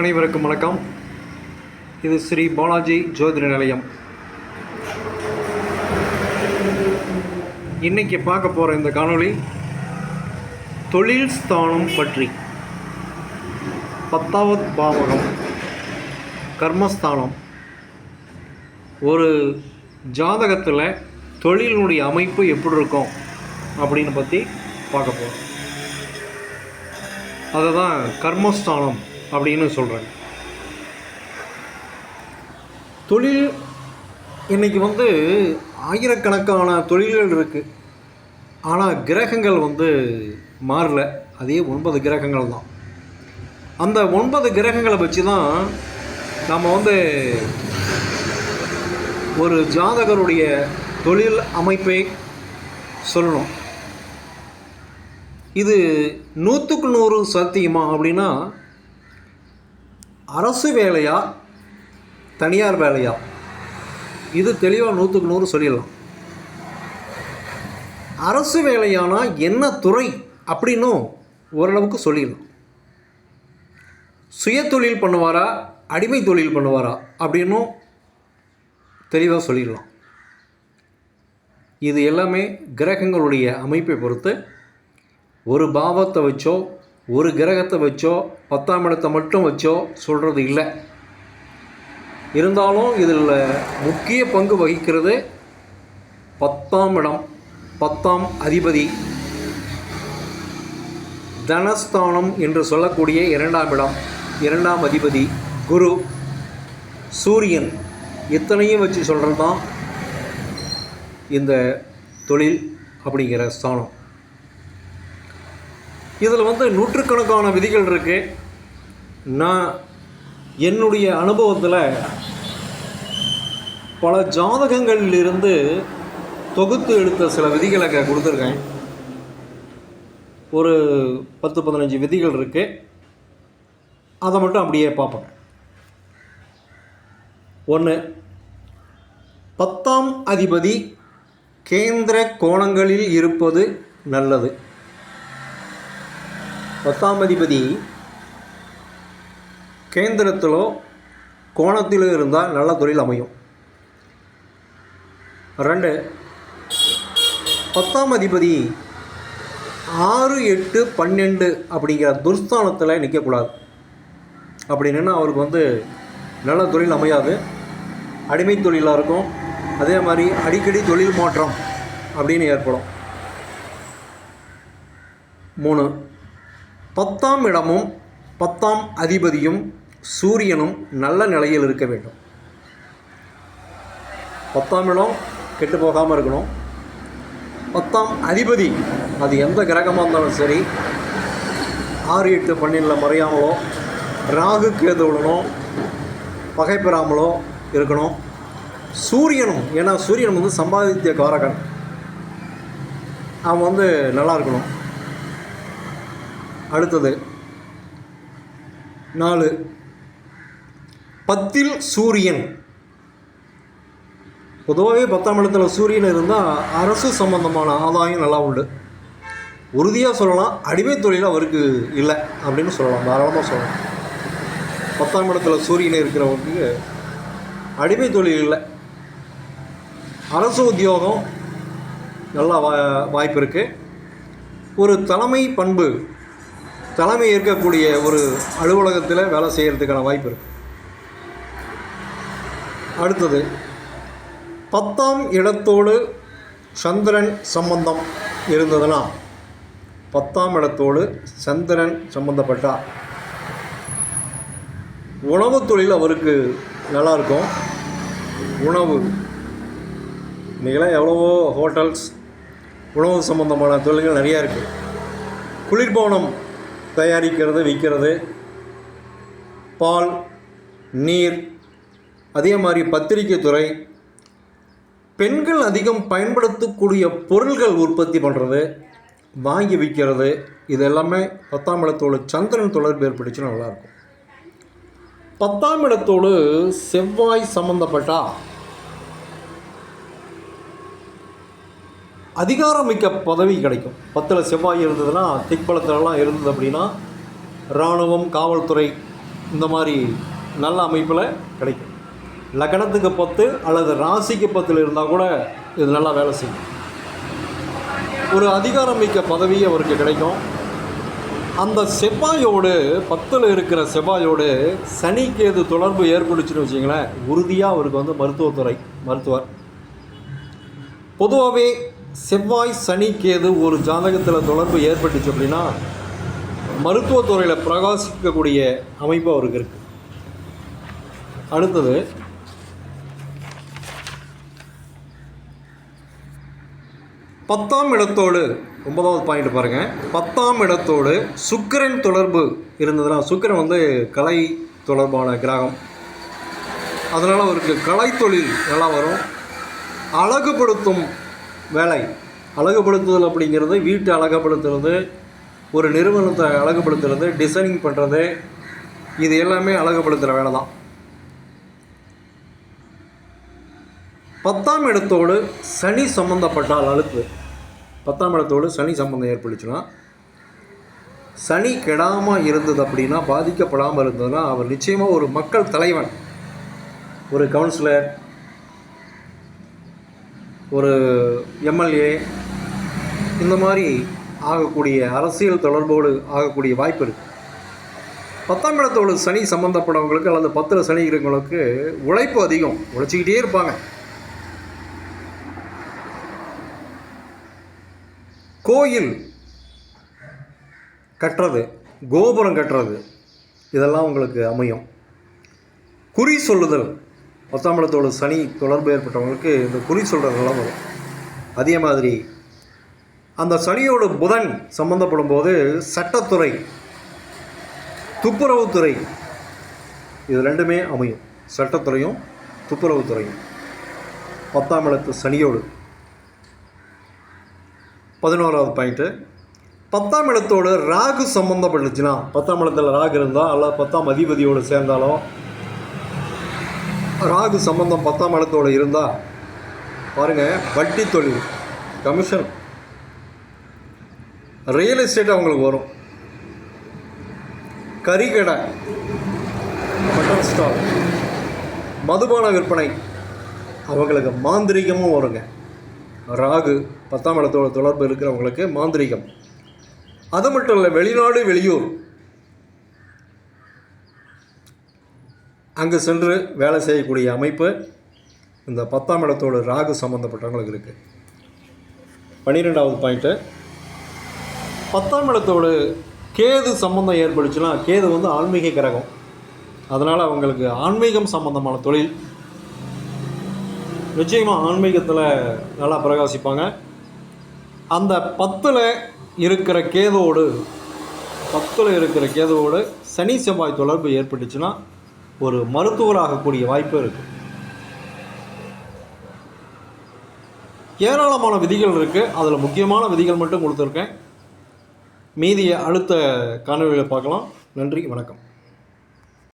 அனைவருக்கும் வணக்கம். இது ஸ்ரீ பாலாஜி ஜோதிட நிலையம். இன்னைக்கு பார்க்க போகிற இந்த காணொளி தொழில் ஸ்தானம் பற்றி. பத்தாவது பாவகம் கர்மஸ்தானம். ஒரு ஜாதகத்தில் தொழிலினுடைய அமைப்பு எப்படி இருக்கும் அப்படின்னு பற்றி பார்க்க போகிறோம் அதை தான் கர்மஸ்தானம். அப்படின்னு சொல்கிறாங்க தொழில் இன்னைக்கு வந்து ஆயிரக்கணக்கான தொழில்கள் இருக்குது ஆனால் கிரகங்கள் வந்து மாறல. அதே ஒன்பது கிரகங்கள் தான். அந்த ஒன்பது கிரகங்களை வச்சு தான் நம்ம வந்து ஒரு ஜாதகருடைய தொழில் அமைப்பை சொல்லணும். இது நூற்றுக்கு நூறு சத்தியமா அப்படின்னா அரசு வேலையா தனியார் வேலையா? இது தெளிவாக நூற்றுக்கு நூறு சொல்லிடலாம். அரசு வேலையானா என்ன துறை அப்படின்னும் ஓரளவுக்கு சொல்லிடலாம். சுய தொழில் பண்ணுவாரா அடிமை தொழில் பண்ணுவாரா அப்படின்னும் தெளிவாக சொல்லிடலாம். இது எல்லாமே கிரகங்களுடைய அமைப்பை பொறுத்து ஒரு பாவத்தை வச்சோ ஒரு கிரகத்தை வச்சோ பத்தாம் இடத்தை மட்டும் வச்சோ சொல்கிறது இல்லை. இருந்தாலும் இதில் முக்கிய பங்கு வகிக்கிறது பத்தாம் இடம் பத்தாம் அதிபதி. தனஸ்தானம் என்று சொல்லக்கூடிய இரண்டாம் இடம் இரண்டாம் அதிபதி குரு. சூரியன் இத்தனையும் வச்சு சொல்கிறது தான் இந்த தொழில் அப்படிங்கிற ஸ்தானம். இதில் வந்து நூற்றுக்கணக்கான விதிகள் இருக்குது நான் என்னுடைய அனுபவத்தில் பல ஜாதகங்களிலிருந்து தொகுத்து எடுத்த சில விதிகளை க- கொடுத்துருக்கேன். ஒரு பத்து பதினஞ்சு விதிகள் இருக்குது அதை மட்டும் அப்படியே பார்ப்போம். ஒன்று பத்தாம் அதிபதி கேந்திர கோணங்களில் இருப்பது நல்லது. பத்தாம் அதிபதி கேந்திரத்திலோ கோணத்திலோ இருந்தால் நல்ல தொழில் அமையும். ரெண்டு பத்தாம் அதிபதி ஆறு எட்டு பன்னெண்டு அப்படிங்கிற துர்ஸ்தானத்தில் நிற்கக்கூடாது அப்படின்னா அவருக்கு வந்து நல்ல தொழில் அமையாது. அடிமை தொழிலாக இருக்கும். அதே மாதிரி அடிக்கடி தொழில் மாற்றம் அப்படின்னு ஏற்படும். மூணு பத்தாம் இடமும் பத்தாம் அதிபதியும் சூரியனும் நல்ல நிலையில் இருக்க வேண்டும். பத்தாம் இடம் கெட்டு போகாமல் இருக்கணும். பத்தாம் அதிபதி அது எந்த கிரகமாக இருந்தாலும் சரி ஆறு எட்டு பன்னெண்டில் மறையாமலோ ராகு கேதுவுடனோ பகை பெறாமலோ இருக்கணும். சூரியனும் ஏன்னா சூரியன் வந்து சம்பாதித்த காரகன் அவன் வந்து நல்லா இருக்கணும். அடுத்தது. நாலு. பத்தில் சூரியன். பொதுவாகவே பத்தாம் இடத்துல சூரியன் இருந்தால் அரசு சம்பந்தமான ஆதாயம் நல்லா உண்டு. உறுதியாக சொல்லலாம் அடிமை தொழில் அவருக்கு இல்லை அப்படின்னு சொல்லலாம் தாராளமாக சொல்லலாம். பத்தாம் இடத்துல சூரியன் இருக்கிறவருக்கு அடிமை தொழில் இல்லை. அரசு உத்தியோகம் நல்லா வா வாய்ப்பு இருக்குது ஒரு தலைமை பண்பு தலைமை ஏற்கக்கூடிய ஒரு அலுவலகத்தில் வேலை செய்கிறதுக்கான வாய்ப்பு இருக்குது அடுத்தது பத்தாம் இடத்தோடு சந்திரன் சம்பந்தம் இருந்ததுன்னா பத்தாம் இடத்தோடு சந்திரன் சம்பந்தப்பட்டா உணவு தொழில் அவருக்கு நல்லா இருக்கும் உணவு இன்றைக்கெல்லாம் எவ்வளவோ ஹோட்டல்ஸ் உணவு சம்பந்தமான தொழில்கள் நிறையா இருக்குது குளிர்பவனம் தயாரிக்கிறது விற்கிறது. பால் நீர் அதே மாதிரி பத்திரிகை துறை. பெண்கள் அதிகம் பயன்படுத்தக்கூடிய பொருள்கள் உற்பத்தி பண்ணுறது வாங்கி விற்கிறது. இது எல்லாமே பத்தாம் இடத்தோடு சந்திரன் தொடர்பு ஏற்பட்டுச்சுன்னா நல்லாயிருக்கும் பத்தாம் இடத்தோடு செவ்வாய் சம்மந்தப்பட்டால் அதிகாரமிக்க பதவி கிடைக்கும். பத்தில் செவ்வாய் இருந்ததுன்னா திக்பலத்திலலாம் இருந்தது அப்படின்னா இராணுவம் காவல்துறை இந்த மாதிரி நல்ல அமைப்பில் கிடைக்கும். லக்னத்துக்கு பத்து அல்லது ராசிக்கு பத்தில் இருந்தால் கூட இது நல்லா வேலை செய்யும். ஒரு அதிகாரம் மிக்க பதவி அவருக்கு கிடைக்கும். அந்த செவ்வாயோடு பத்தில் இருக்கிற செவ்வாயோடு சனிக்கு எது தொடர்பு ஏற்படுச்சுன்னு வச்சிங்களேன் உறுதியாக அவருக்கு வந்து மருத்துவத்துறை மருத்துவர். பொதுவாகவே செவ்வாய் சனி கேது ஒரு ஜாதகத்தில் தொடர்பு ஏற்பட்டுச்சு அப்படின்னா மருத்துவத்துறையில் பிரகாசிக்கக்கூடிய அமைப்பு அவருக்கு இருக்குது அடுத்தது பத்தாம் இடத்தோடு ஒன்பதாவது பாயிண்ட் பாருங்கள் பத்தாம் இடத்தோடு சுக்கிரன் தொடர்பு இருந்ததுன்னா சுக்கிரன் வந்து கலை தொடர்பான கிரகம். அதனால் அவருக்கு கலைத்தொழில் நல்லா வரும். அழகுபடுத்தும் வேலை. அழகுபடுத்துதல் அப்படிங்கிறது வீட்டை அழகுபடுத்துறது ஒரு நிறுவனத்தை அழகுபடுத்துறது டிசைனிங் பண்ணுறது இது எல்லாமே அழகுபடுத்துகிற வேலை தான். பத்தாம் இடத்தோடு சனி சம்பந்தப்பட்டால் அழுத்து. பத்தாம் இடத்தோடு சனி சம்பந்தம் ஏற்பட்டுச்சுன்னா சனி கெடாமல் இருந்தது அப்படின்னா பாதிக்கப்படாமல் இருந்ததுன்னா அவர் நிச்சயமாக ஒரு மக்கள் தலைவன் ஒரு கவுன்சிலர் ஒரு எம்எல்ஏ இந்த மாதிரி ஆகக்கூடிய அரசியல் தொடர்போடு ஆகக்கூடிய வாய்ப்பு இருக்குது பத்தாம் இடத்தோடு சனி சம்மந்தப்பட்டவங்களுக்கு அல்லது பத்தில் சனி இருக்கிறவங்களுக்கு உழைப்பு அதிகம். உழைச்சிக்கிட்டே இருப்பாங்க. கோயில் கட்டுறது கோபுரம் கட்டுறது இதெல்லாம் உங்களுக்கு அமையும். குறி சொல்லுதல். பத்தாம்பளத்தோடு சனி தொடர்பு ஏற்பட்டவங்களுக்கு இந்த குறி சொல்கிறதெல்லாம் வரும். அதே மாதிரி அந்த சனியோட புதன் சம்மந்தப்படும் போது சட்டத்துறை துப்புரவுத்துறை இது ரெண்டுமே அமையும். சட்டத்துறையும் துப்புரவுத்துறையும். பத்தாம் இடத்து சனியோடு. பதினோராவது பாயிண்ட்டு பத்தாம் இடத்தோடு ராகு சம்மந்தப்பட்டுச்சுன்னா பத்தாம் இடத்துல ராகு இருந்தால் அல்ல பத்தாம் அதிபதியோடு சேர்ந்தாலும் ராகு சம்பந்தம் பத்தாம் இடத்தோடு இருந்தால் பாருங்கள் வட்டி தொழில் கமிஷன் ரியல் எஸ்டேட் அவங்களுக்கு வரும். கறிக்கடை மட்டன் ஸ்டால் மதுபான விற்பனை அவங்களுக்கு மாந்திரிகமும் வருங்க. ராகு பத்தாம் இடத்தோட தொடர்பு இருக்கிறவங்களுக்கு மாந்திரிகம். அது மட்டும் இல்லை வெளிநாடு வெளியூர் அங்கு சென்று வேலை செய்யக்கூடிய அமைப்பு இந்த பத்தாம் இடத்தோடு ராகு சம்மந்தப்பட்டவங்களுக்கு இருக்குது பன்னிரெண்டாவது பாயிண்ட்டு பத்தாம் இடத்தோடு கேது சம்மந்தம் ஏற்படுச்சுன்னா கேது வந்து ஆன்மீக கிரகம். அதனால் அவங்களுக்கு ஆன்மீகம் சம்பந்தமான தொழில். நிச்சயமாக ஆன்மீகத்தில் நல்லா பிரகாசிப்பாங்க. அந்த பத்தில் இருக்கிற கேதோடு பத்தில் இருக்கிற கேதோடு சனி செவ்வாய் தொடர்பு ஏற்பட்டுச்சுன்னா ஒரு மருத்துவராகக்கூடிய வாய்ப்பு இருக்குது ஏராளமான விதிகள் இருக்குது அதில் முக்கியமான விதிகள் மட்டும் கொடுத்துருக்கேன். மீதியை அடுத்த காணொலியில் பார்க்கலாம். நன்றி வணக்கம்.